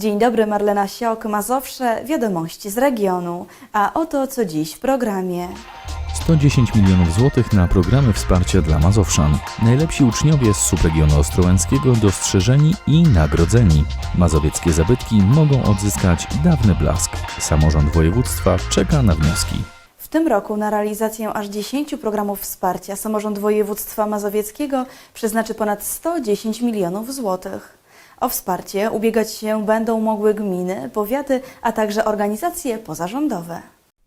dobry, Marlena Siok, Mazowsze, wiadomości z regionu. A oto co dziś w programie. 110 milionów złotych na programy wsparcia dla Mazowszan. Najlepsi uczniowie z subregionu ostrołęckiego dostrzeżeni i nagrodzeni. Mazowieckie zabytki mogą odzyskać dawny blask. Samorząd województwa czeka na wnioski. W tym roku na realizację aż 10 programów wsparcia samorząd województwa mazowieckiego przeznaczy ponad 110 milionów złotych. O wsparcie ubiegać się będą mogły gminy, powiaty, a także organizacje pozarządowe.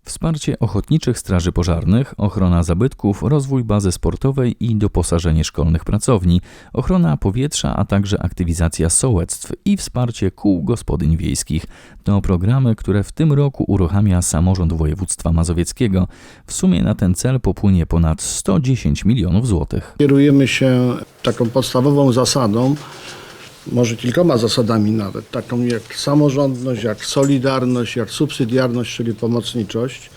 Wsparcie ochotniczych straży pożarnych, ochrona zabytków, rozwój bazy sportowej i doposażenie szkolnych pracowni, ochrona powietrza, a także aktywizacja sołectw i wsparcie kół gospodyń wiejskich. To programy, które w tym roku uruchamia samorząd województwa mazowieckiego. W sumie na ten cel popłynie ponad 110 milionów złotych. Kierujemy się taką podstawową zasadą, może kilkoma zasadami nawet, taką jak samorządność, jak solidarność, jak subsydiarność, czyli pomocniczość.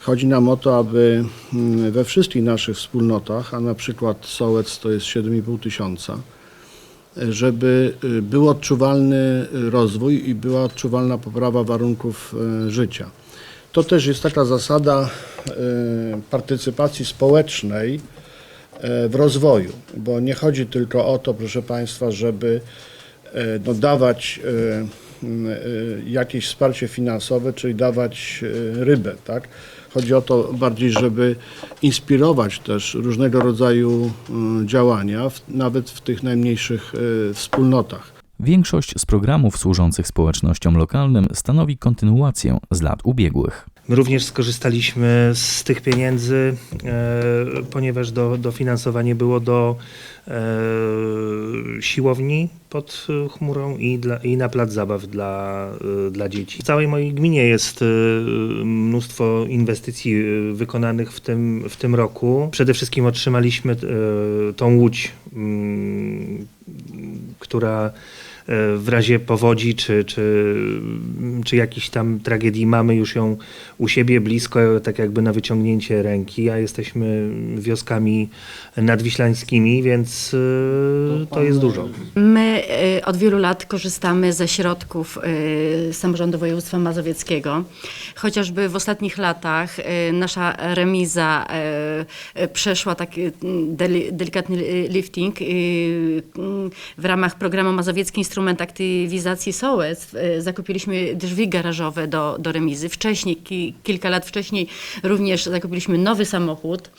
Chodzi nam o to, aby mm, we wszystkich naszych wspólnotach, a na przykład Sołec to jest 7,5 tysiąca, żeby y, był odczuwalny rozwój i była odczuwalna poprawa warunków y, życia. To też jest taka zasada y, partycypacji społecznej w rozwoju, bo nie chodzi tylko o to, proszę Państwa, żeby e, no, dawać e, e, jakieś wsparcie finansowe, czyli dawać e, rybę, tak? Chodzi o to bardziej, żeby inspirować też różnego rodzaju e, działania, nawet w tych najmniejszych e, wspólnotach. Większość z programów służących społecznościom lokalnym stanowi kontynuację z lat ubiegłych. My również skorzystaliśmy z tych pieniędzy, e, ponieważ do, dofinansowanie było do e, siłowni pod e, chmurą i, dla, i na plac zabaw dla, dla dzieci. W całej mojej gminie jest mnóstwo inwestycji wykonanych w tym, w tym roku. Przede wszystkim otrzymaliśmy tą łódź, mm, która w razie powodzi czy, czy, czy jakiejś tam tragedii mamy już ją u siebie blisko, tak jakby na wyciągnięcie ręki, a jesteśmy wioskami nadwiślańskimi, więc e, to jest dużo. My y, od wielu lat korzystamy ze środków Samorządu Województwa Mazowieckiego. Chociażby w ostatnich latach nasza remiza przeszła taki deli, delikatny lifting w ramach programu Mazowiecki Instrument Aktywizacji Sołectw. y, Zakupiliśmy drzwi garażowe do, do remizy. Wcześniej, ki, kilka lat wcześniej również zakupiliśmy nowy samochód,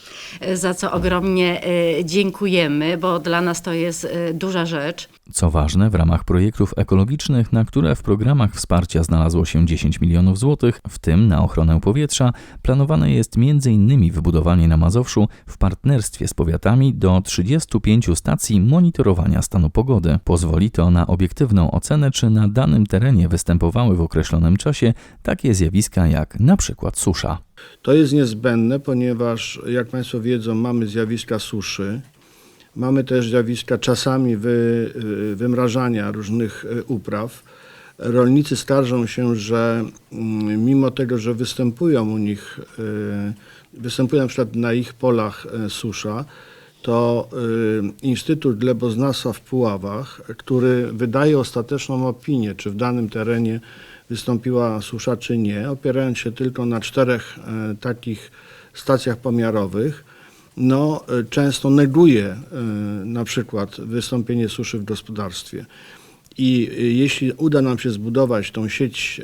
y, za co ogromnie y, dziękujemy, bo dla nas to jest duża rzecz. Co ważne, w ramach projektów ekologicznych, na które w programach wsparcia znalazło się 10 milionów złotych, w tym na ochronę powietrza, planowane jest m.in. wybudowanie na Mazowszu w partnerstwie z powiatami do 35 stacji monitorowania stanu pogody. Pozwoli to na obiektywną ocenę, czy na danym terenie występowały w określonym czasie takie zjawiska jak na przykład susza. To jest niezbędne, ponieważ jak Państwo wiedzą, mamy zjawiska suszy, mamy też zjawiska czasami wy, y, wymrażania różnych y, upraw. Rolnicy skarżą się, że mm, mimo tego, że występują u nich, y, występuje na przykład na ich polach susza, to Instytut Gleboznawstwa w Puławach, który wydaje ostateczną opinię, czy w danym terenie wystąpiła susza, czy nie, opierając się tylko na czterech takich stacjach pomiarowych, no, e, często neguje e, na przykład wystąpienie suszy w gospodarstwie. I e, jeśli uda nam się zbudować tą sieć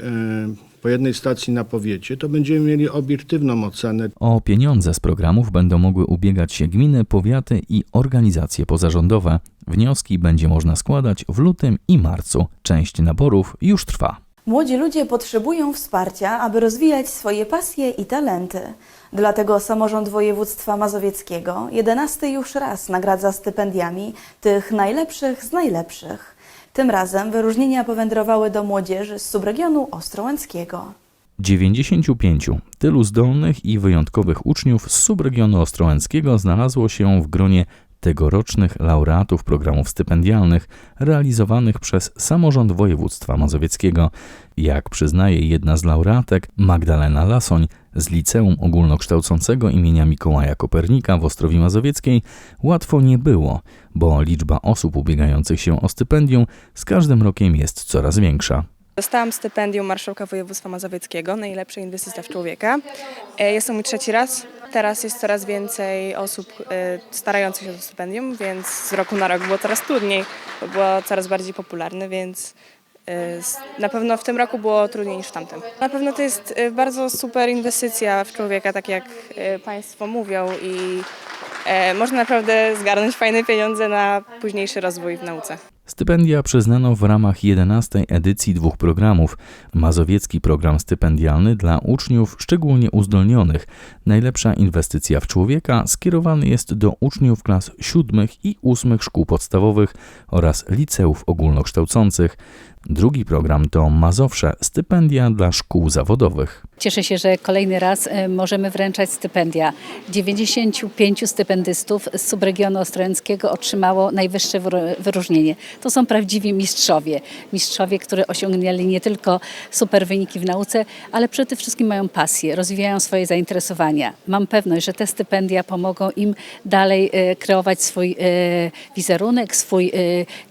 po jednej stacji na powiecie, to będziemy mieli obiektywną ocenę O pieniądze z programów będą mogły ubiegać się gminy, powiaty i organizacje pozarządowe. Wnioski będzie można składać w lutym i marcu. Część naborów już trwa. Młodzi ludzie potrzebują wsparcia, aby rozwijać swoje pasje i talenty. Dlatego samorząd województwa mazowieckiego 11 już raz nagradza stypendiami tych najlepszych z najlepszych. Tym razem wyróżnienia powędrowały do młodzieży z subregionu ostrołęckiego. 95 tylu zdolnych i wyjątkowych uczniów z subregionu ostrołęckiego znalazło się w gronie tegorocznych laureatów programów stypendialnych realizowanych przez samorząd województwa mazowieckiego. Jak przyznaje jedna z laureatek, Magdalena Lasoń z Liceum Ogólnokształcącego imienia Mikołaja Kopernika w Ostrowi Mazowieckiej, łatwo nie było, bo liczba osób ubiegających się o stypendium z każdym rokiem jest coraz większa. Dostałam stypendium Marszałka Województwa Mazowieckiego, najlepsza inwestycja w człowieka. E, Jest to mój trzeci raz. Teraz jest coraz więcej osób e, starających się o to stypendium, więc z roku na rok było coraz trudniej, bo było coraz bardziej popularne, więc s- na pewno w tym roku było trudniej niż w tamtym. Na pewno to jest e, bardzo super inwestycja w człowieka, tak jak Państwo mówią i można naprawdę zgarnąć fajne pieniądze na późniejszy rozwój w nauce. Stypendia przyznano w ramach 11 edycji dwóch programów. Mazowiecki program stypendialny dla uczniów szczególnie uzdolnionych. Najlepsza inwestycja w człowieka skierowany jest do uczniów klas siódmych i ósmych szkół podstawowych oraz liceów ogólnokształcących. Drugi program to Mazowsze stypendia dla szkół zawodowych. Cieszę się, że kolejny raz e, możemy wręczać stypendia. 95 stypendystów z subregionu ostrołęckiego otrzymało najwyższe wyróżnienie. To są prawdziwi mistrzowie. Mistrzowie, którzy osiągnęli nie tylko super wyniki w nauce, ale przede wszystkim mają pasję, rozwijają swoje zainteresowania. Mam pewność, że te stypendia pomogą im dalej e, kreować swój e, wizerunek, swój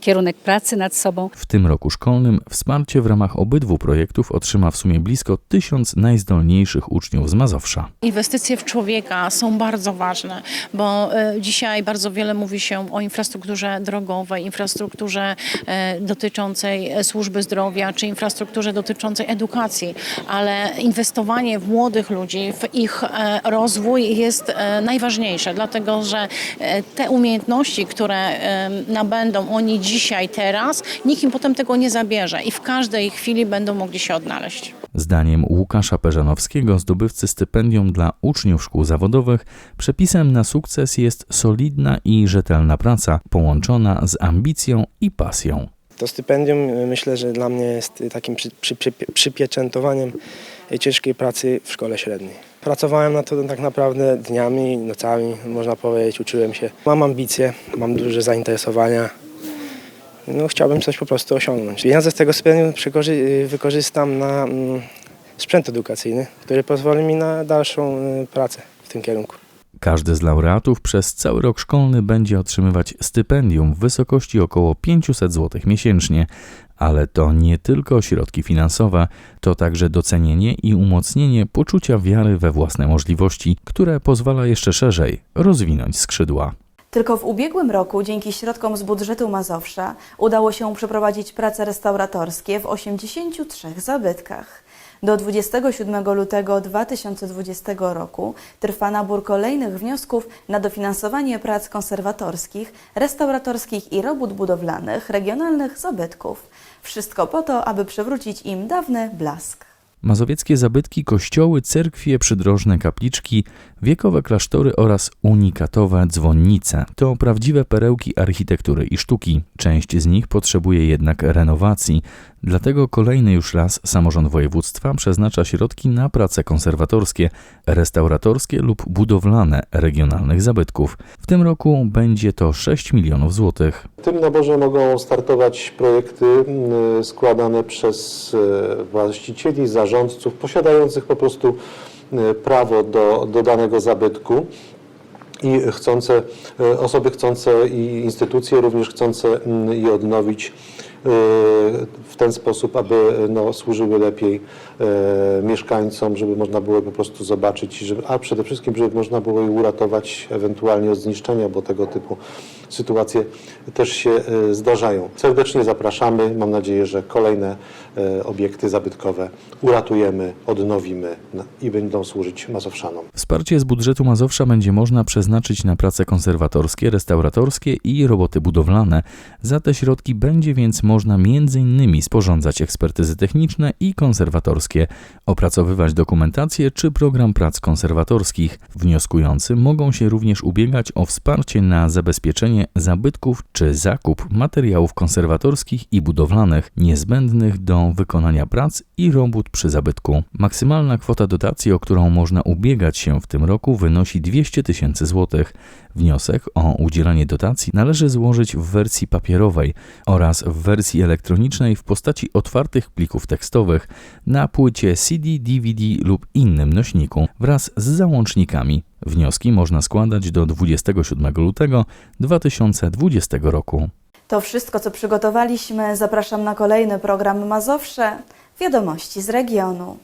kierunek pracy nad sobą. W tym roku szkolnym wsparcie w ramach obydwu projektów otrzyma w sumie blisko tysiąc najzdolniejszych uczniów z Mazowsza. Inwestycje w człowieka są bardzo ważne, bo e, dzisiaj bardzo wiele mówi się o infrastrukturze drogowej, infrastrukturze e, dotyczącej e, służby zdrowia czy infrastrukturze dotyczącej edukacji, ale inwestowanie w młodych ludzi, w ich rozwój jest najważniejsze, dlatego że te umiejętności, które nabędą oni dzisiaj, teraz, nikt im potem tego nie zabierze i w każdej chwili będą mogli się odnaleźć. Zdaniem Łukasza Peżanowskiego, zdobywcy stypendium dla uczniów szkół zawodowych, przepisem na sukces jest solidna i rzetelna praca, połączona z ambicją i pasją. To stypendium y, myślę, że dla mnie jest y, takim przy, przy, przy, przypieczętowaniem y, ciężkiej pracy w szkole średniej. Pracowałem na to tak naprawdę dniami, nocami, można powiedzieć, uczyłem się. Mam ambicje, mam duże zainteresowania. No, chciałbym coś po prostu osiągnąć. Pieniądze z tego stypendium wykorzystam na mm, sprzęt edukacyjny, który pozwoli mi na dalszą y, pracę w tym kierunku. Każdy z laureatów przez cały rok szkolny będzie otrzymywać stypendium w wysokości około 500 zł miesięcznie, ale to nie tylko środki finansowe, to także docenienie i umocnienie poczucia wiary we własne możliwości, które pozwala jeszcze szerzej rozwinąć skrzydła. Tylko w ubiegłym roku dzięki środkom z budżetu Mazowsza udało się przeprowadzić prace restauratorskie w 83 zabytkach. Do 27 lutego 2020 roku trwa nabór kolejnych wniosków na dofinansowanie prac konserwatorskich, restauratorskich i robót budowlanych regionalnych zabytków. Wszystko po to, aby przywrócić im dawny blask. Mazowieckie zabytki, kościoły, cerkwie, przydrożne kapliczki, wiekowe klasztory oraz unikatowe dzwonnice to prawdziwe perełki architektury i sztuki. Część z nich potrzebuje jednak renowacji, dlatego kolejny już raz samorząd województwa przeznacza środki na prace konserwatorskie, restauratorskie lub budowlane regionalnych zabytków. W tym roku będzie to 6 milionów złotych. W tym naborze mogą startować projekty mm, składane przez e, właścicieli, zarządców posiadających po prostu e, prawo do, do danego zabytku i chcące, e, osoby chcące i instytucje również chcące mm, je odnowić w ten sposób, aby no, służyły lepiej e, mieszkańcom, żeby można było je po prostu zobaczyć, żeby, a przede wszystkim, żeby można było je uratować ewentualnie od zniszczenia, bo tego typu sytuacje też się e, zdarzają. Serdecznie zapraszamy. Mam nadzieję, że kolejne e, obiekty zabytkowe uratujemy, odnowimy no, i będą służyć Mazowszanom. Wsparcie z budżetu Mazowsza będzie można przeznaczyć na prace konserwatorskie, restauratorskie i roboty budowlane. Za te środki będzie więc można m.in. sporządzać ekspertyzy techniczne i konserwatorskie, opracowywać dokumentację czy program prac konserwatorskich. Wnioskujący mogą się również ubiegać o wsparcie na zabezpieczenie zabytków czy zakup materiałów konserwatorskich i budowlanych niezbędnych do wykonania prac i robót przy zabytku. Maksymalna kwota dotacji, o którą można ubiegać się w tym roku, wynosi 200 tysięcy złotych. Wniosek o udzielanie dotacji należy złożyć w wersji papierowej oraz w wersji elektronicznej w postaci otwartych plików tekstowych na płycie CD, DVD lub innym nośniku wraz z załącznikami. Wnioski można składać do 27 lutego 2020 roku. To wszystko, co przygotowaliśmy. Zapraszam na kolejny program Mazowsze. Wiadomości z regionu.